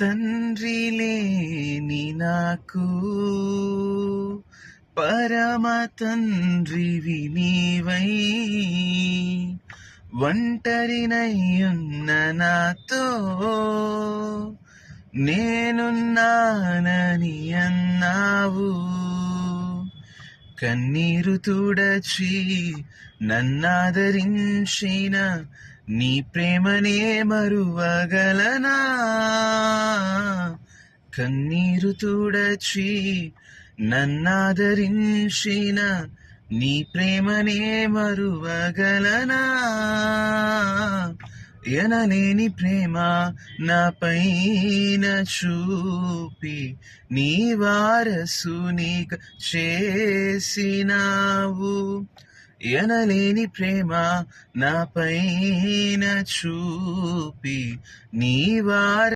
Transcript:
తండ్రి లేని నాకు. పరమ తండ్రివి నీవై. ఒంటరినయ్యున్న నాతో నేనున్నానని అన్నావు. కన్నీరు తుడచి నన్నాదరించిన నీ ప్రేమనే మరువగలనా? కన్నీరు తుడచి నన్నాదరించిన నీ ప్రేమనే మరువగలనా? ఎనలేని ప్రేమ నాపైన చూపి నీ వారసునిక చేసినావు. ఎనలేని ప్రేమ నాపైన చూపి నీ వార